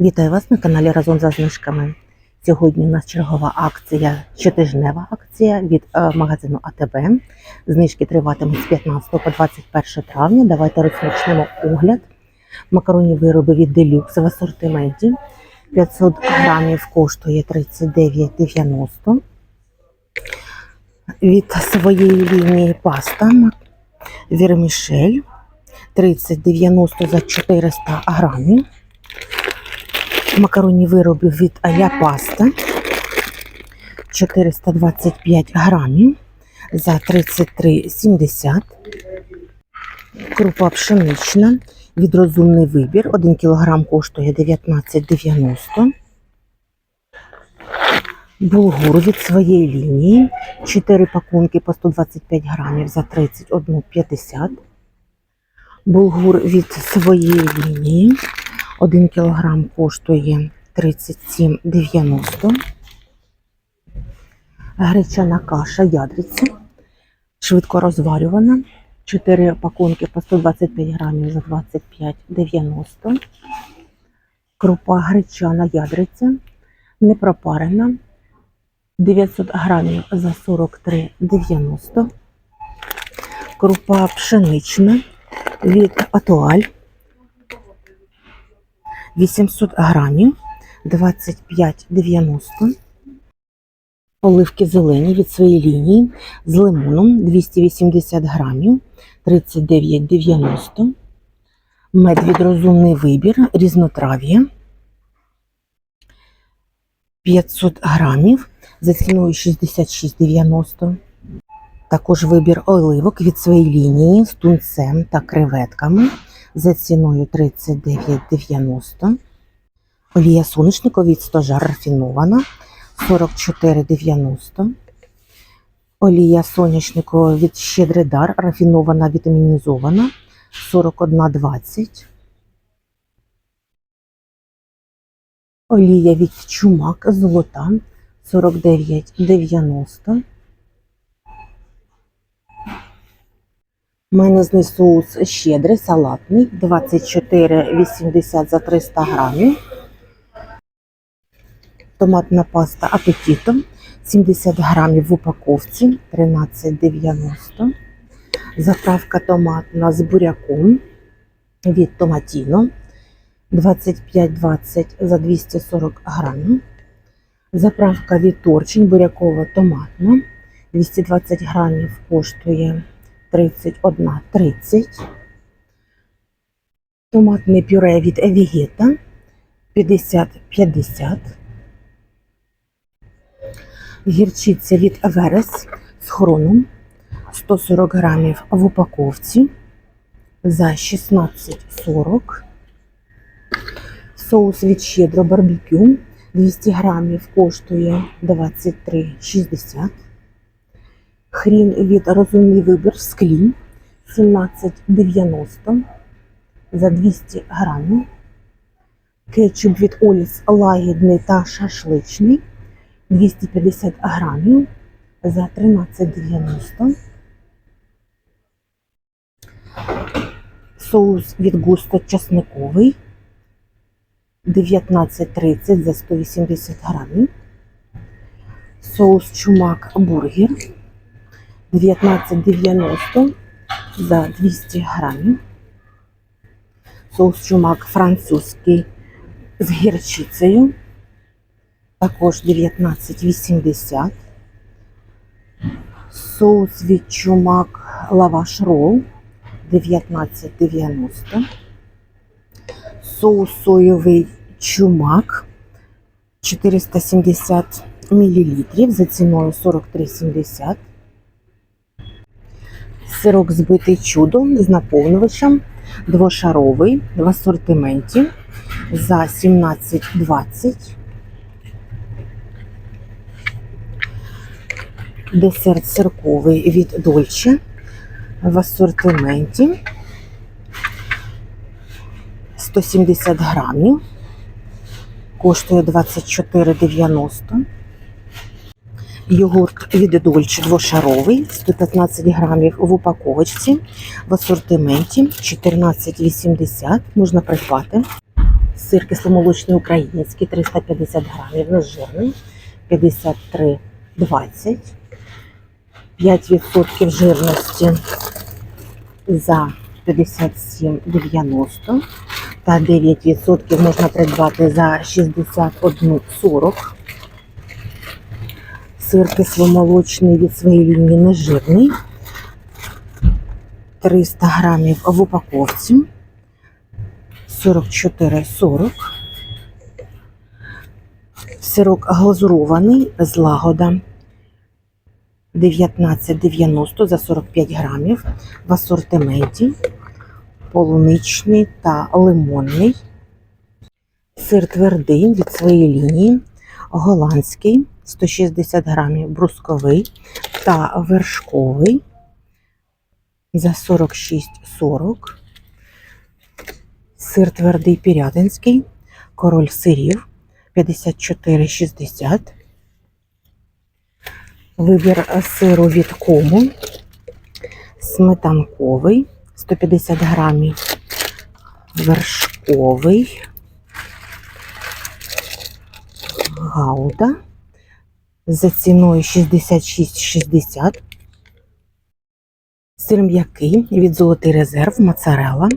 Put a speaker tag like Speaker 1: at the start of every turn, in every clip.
Speaker 1: Вітаю вас на каналі Разом за знижками. Сьогодні у нас чергова акція, щотижнева акція від е, магазину АТБ. Знижки триватимуть з 15 по 21 травня. Давайте розпочнемо огляд. Макаронні вироби від Deluxe в асортименті. 500 грамів коштує 39,90. Від своєї лінії паста Вірмішель 30,90 за 400 грамів макаронні вироби від Аля Паста 425 грамів за 33,70. Крупа пшенична від розумний вибір. 1 кг коштує 19,90. Булгур від своєї лінії. 4 пакунки по 125 грамів за 31,50. Булгур від своєї лінії. 1 кілограм коштує 37,90. Гречана каша ядриця, швидко розварювана. 4 пакунки по 125 грамів за 25,90. Крупа гречана ядриця, не пропарена. 900 грамів за 43,90. Крупа пшенична від Атуаль 800 грамів 25,90. Оливки зелені від своєї лінії з лимоном 280 грамів 39,90. Мед від розумний вибір різнотрав'я 500 грамів за ціною 66,90. Також вибір оливок від своєї лінії з тунцем та креветками за ціною 39,90. Олія соняшникова від стожар рафінована 44,90. Олія соняшникова від щедрий дар рафінована вітамінізована 41,20. Олія від чумак золота 49,90. Майонезний соус щедрий, салатний, 24,80 за 300 грамів. Томатна паста апетіто, 70 грамів в упаковці, 13,90. Заправка томатна з буряком від Томатіно, 25,20 за 240 грамів. Заправка від Торчин бурякова томатна, 220 грамів коштує 31,30. Томатне пюре від Евігета 50,50. Гірчиця від Верес з хроном 140 грамів в упаковці за 16,40. Соус від щедро барбекю 200 грамів коштує 23,60. Хрін від розумний вибір в склі 17,90 за 200 грамів. Кетчуп від Оліс лагідний та шашличний 250 грамів за 13,90. Соус від густо часниковий 19,30 за 180 грамів. Соус чумак бургер 19,90 за 200 грамів. Соус чумак французький з гірчицею. Також 19,80. Соус від чумак лаваш рол 19,90. Соус соєвий чумак 470 мл за ціною 43,70. Сирок збитий чудо з наповнювачем двошаровий в асортименті за 17,20. Десерт сирковий від Дольче в асортименті 170 грамів. Коштує 24,90. Йогурт від Дольче двошаровий, 115 грамів в упаковочці, в асортименті 14,80 можна придбати. Сир кисломолочний український 350 грамів, нежирний 53,20. 5% жирності за 57,90 та 9% можна придбати за 61,40. Сир кисломолочний від своєї лінії нежирний. 300 грамів в упаковці. 44,40. Сирок глазурований з лагода 19,90 за 45 грамів в асортименті. Полуничний та лимонний. Сир твердий від своєї лінії. Голландський 160 грамів брусковий та вершковий за 46,40. Сир твердий пірятинський, король сирів 54,60. Вибір сиру від кому. Сметанковий 150 грамів. Вершковий. Гауда за ціною 66,60. Сир м'який від золотий резерв моцарелла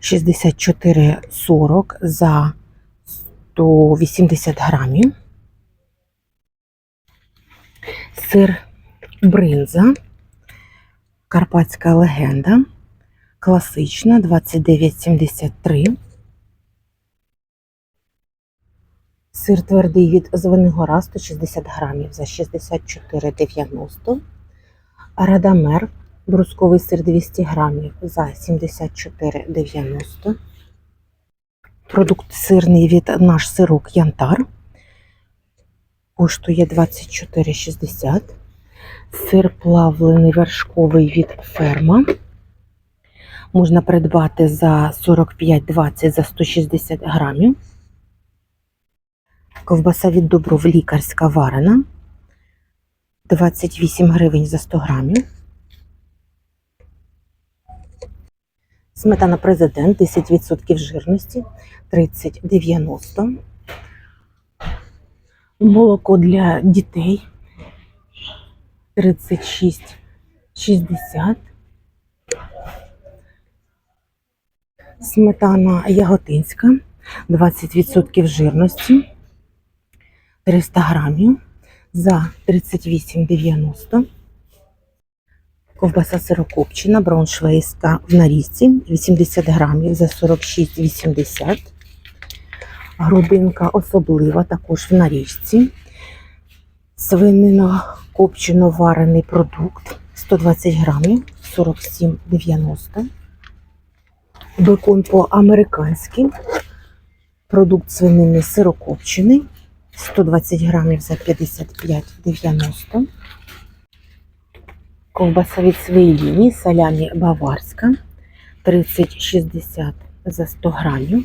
Speaker 1: 64,40 за 180 грамів. Сир бринза, карпатська легенда, класична 29,73. Сир твердий від Звенигора 160 грамів за 64,90. Радамер брусковий сир 200 грамів за 74,90. Продукт сирний від наш сирок Янтар коштує 24,60. Сир плавлений вершковий від ферма. Можна придбати за 45,20 за 160 грамів. Ковбаса від Добров лікарська варена 28 гривень за 100 грамів. Сметана президент 10% жирності 30,90. Молоко для дітей 36,60. Сметана яготинська 20% жирності 300 грамів за 38,90. Ковбаса сирокопчена, брауншвейська в нарізці 80 грамів за 46,80. Грудинка особлива також в нарізці. Свинина копчено варений продукт 120 грамів 47,90. Бекон по-американськи. Продукт свинини сирокопчений 120 грамів за 55,90. Ковбаса від своєї лінії, салямі баварська 30,60 за 100 грамів.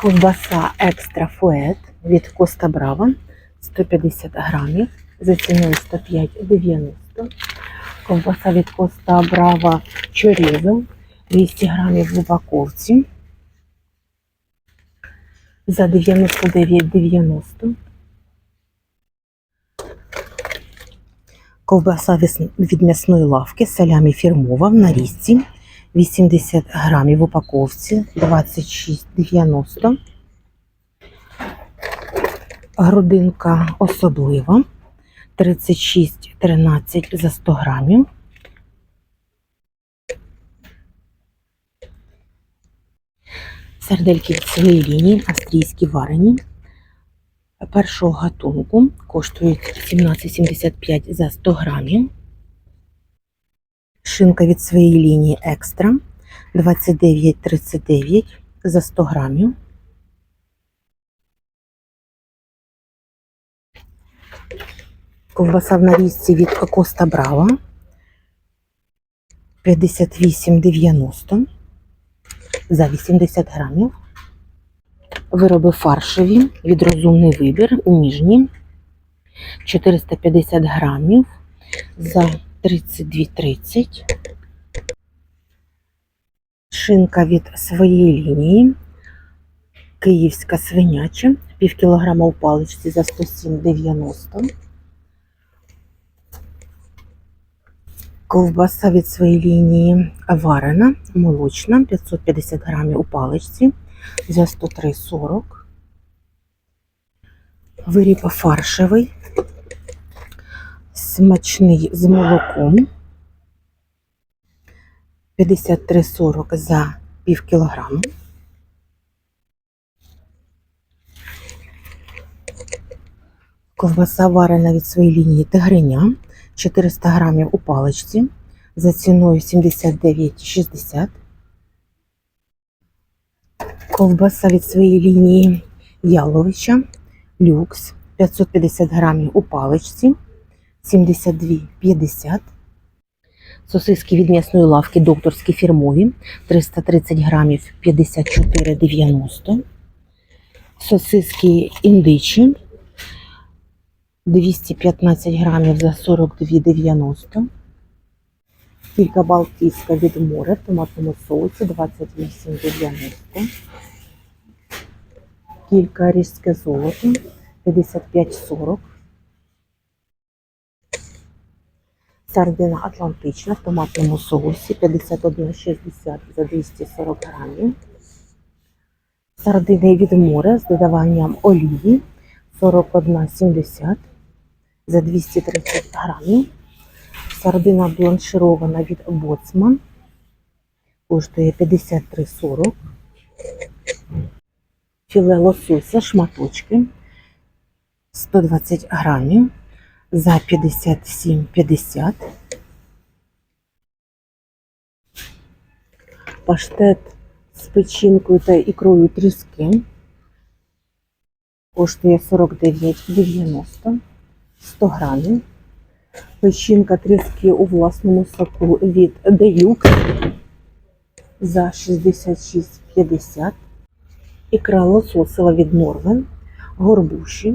Speaker 1: Ковбаса екстра фует від Коста Брава 150 грамів за ціною 105,90. Ковбаса від Коста Брава чорізо 200 грамів в упаковці за 99,90. Ковбаса від м'ясної лавки, салямі фірмова в нарізці 80 грамів в упаковці 26,90. Грудинка особлива 36,13 за 100 грамів. Сардельки своєї лінії, австрійські варені. Першого гатунку коштують 17,75 за 100 грамів. Шинка від своєї лінії екстра 29,39 за 100 грамів. Ковбаса в нарізці від Коста Брава 58,90 за 80 грамів. Вироби фаршеві від розумний вибір, ніжні 450 грамів за 32,30. Шинка від своєї лінії. Київська свиняча, пів кілограма у паличці за 107,90. Ковбаса від своєї лінії варена, молочна, 550 грамів у паличці за 103,40. Виріб фаршевий, смачний з молоком. 53,40 за пів кілограму. Ковбаса варена від своєї лінії тигриня 400 грамів у паличці за ціною 79,60. Ковбаса від своєї лінії яловича люкс 550 грамів у паличці 72,50. Сосиски від м'ясної лавки докторські фірмові 330 грамів 54,90. Сосиски індичі 215 грамів за 42,90. Кілька балтійська від моря в томатному соусі 28,90. Кілька різке золото 55,40. Сардина Атлантична в томатному соусі 51,60 за 240 грамів. Сардини від моря з додаванням олії 41,70 за 230 грамів. Сардина бланширована від Боцман коштує 53,40. Філе лосося шматочки 120 грамів за 57,50. Паштет з печінкою та ікрою тріски коштує 49,90 100 грамів. Печінка тріски у власному соку від Деюк за 66,50. Ікра лососова від Норвен, горбуші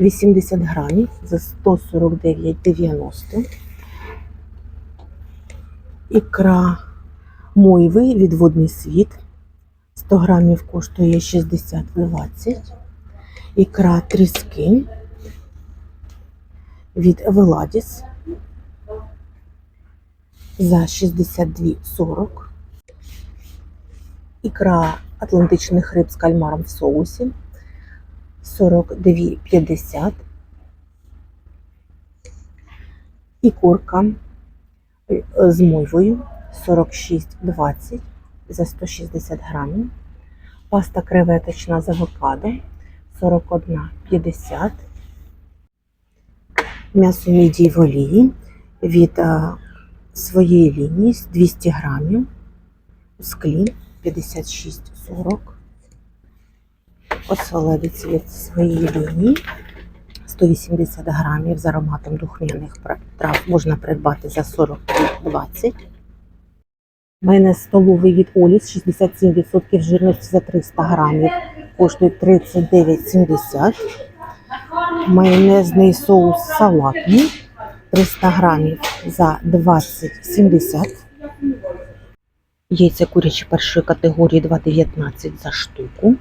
Speaker 1: 80 грамів за 149,90. Ікра мойви від водний світ 100 грамів коштує 60,20. Ікра тріски від Веладіс за 62,40. Ікра атлантичних риб з кальмаром в соусі 42,50. І курка з мойвою 46,20 за 160 грамів. Паста креветочна з авокадо 41,50. М'ясо мідії в олії від а, своєї лінії 200 грамів. У склі 56,40. Оселедець від своєї лінії 180 грамів з ароматом духмяних трав можна придбати за 42,20. Майонез столовий від Оліс 67% жирності за 300 грамів коштує 39,70. Майонезний соус салатний 300 грамів за 20,70. Яйця курячі першої категорії 2,19 за штуку.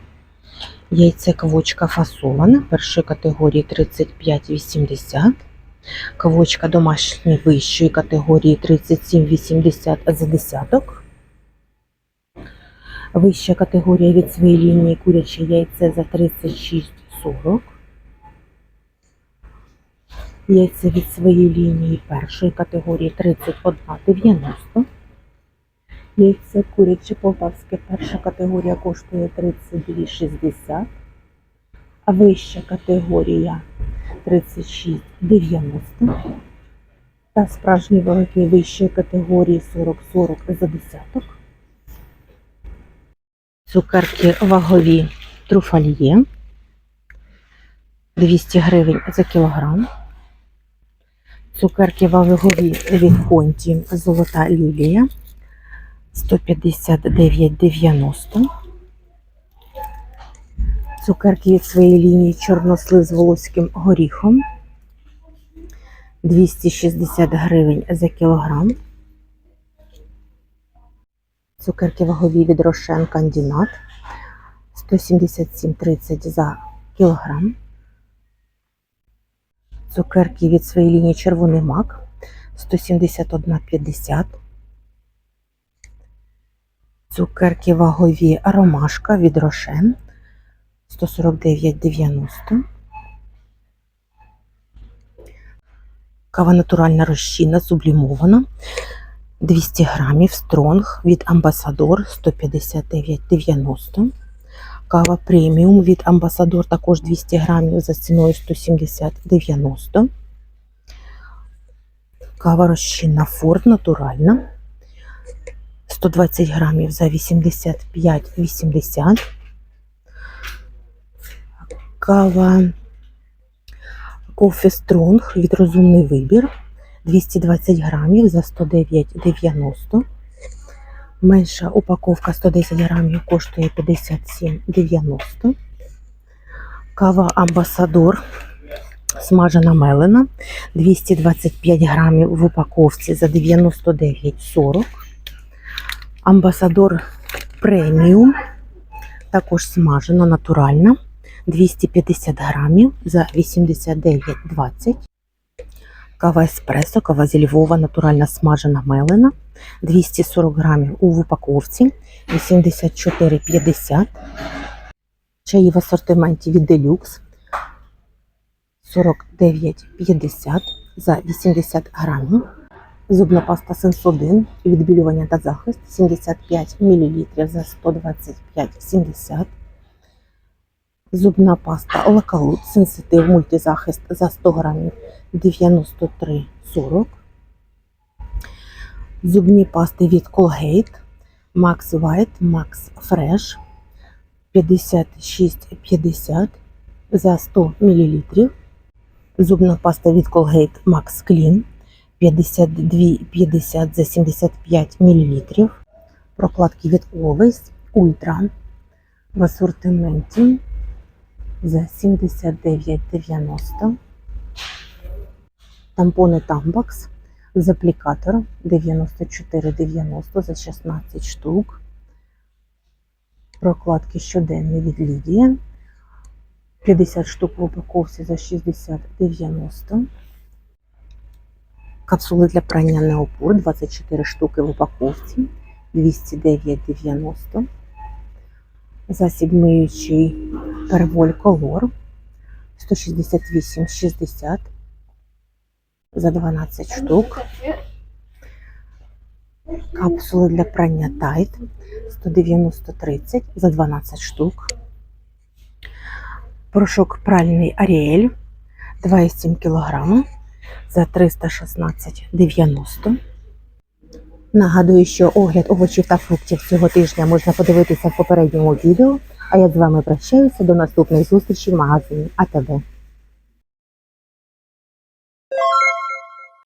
Speaker 1: Яйце квочка фасоване першої категорії 35,80. Квочка домашньої вищої категорії 37,80 за десяток. Вища категорія від своєї лінії куряче яйце за 36,40. Яйце від своєї лінії першої категорії 31,90. Яйце куряче полтавське перша категорія коштує 32,60. А вища категорія 36,90. Та справжні великі вищої категорії 40-40 за десяток. Цукерки вагові труфальє 200 гривень за кілограм. Цукерки вагові від Конті Золота лілія 159,90. Цукерки від своєї лінії чорнослив з волоським горіхом 260 гривень за кілограм. Цукерки вагові від Рошен Кандінат 177,30 за кілограм. Цукерки від своєї лінії Червоний мак 171,50. Цукерки вагові Ромашка від Рошен 149,90. Кава натуральна розчинна, сублімована. 200 грамів Стронг від Амбасадор 159,90. Кава преміум від Амбасадор також 200 грамів за ціною 170,90. Кава розчинна Форд натуральна 120 грамів за 85,80. Кава Кофе Стронг від Розумний вибір 220 грамів за 109,90. Менша упаковка 110 грамів коштує 57,90. Кава Амбасадор смажена мелена 225 грамів в упаковці за 99,40. Амбасадор преміум також смажена натуральна 250 грамів за 89,20. Кава еспресо, кава зі Львова, натуральна смажена мелена 240 грамів у упаковці 84,50. Чаї в асортименті від Deluxe 49,50 за 80 грамів. Зубна паста Сенсодин, відбілювання та захист 75 мл за 125,70. Зубна паста Лакалут Сенситив мультизахист за 100 грамів 93,40. Зубні пасти від Colgate Max White, Max Fresh 56,50 за 100 мл. Зубна паста від Colgate Max Clean 52,50 за 75 мл. Прокладки від Always Ultra в асортименті за 79,90. Тампони Тамбакс з аплікатором 94,90 за 16 штук. Прокладки щоденні від Лідія 50 штук в упаковці за 60,90. Капсули для прання Неопур 24 штуки в упаковці 209,90. Засіб миючий Перволь Колор 168,60 за 12 штук. Капсули для прання Тайт 190,30 за 12 штук. Порошок пральний Аріель 2,7 кг за 316,90. Нагадую, що огляд овочів та фруктів цього тижня можна подивитися в попередньому відео. А я з вами прощаюся до наступних зустрічі в магазині АТБ.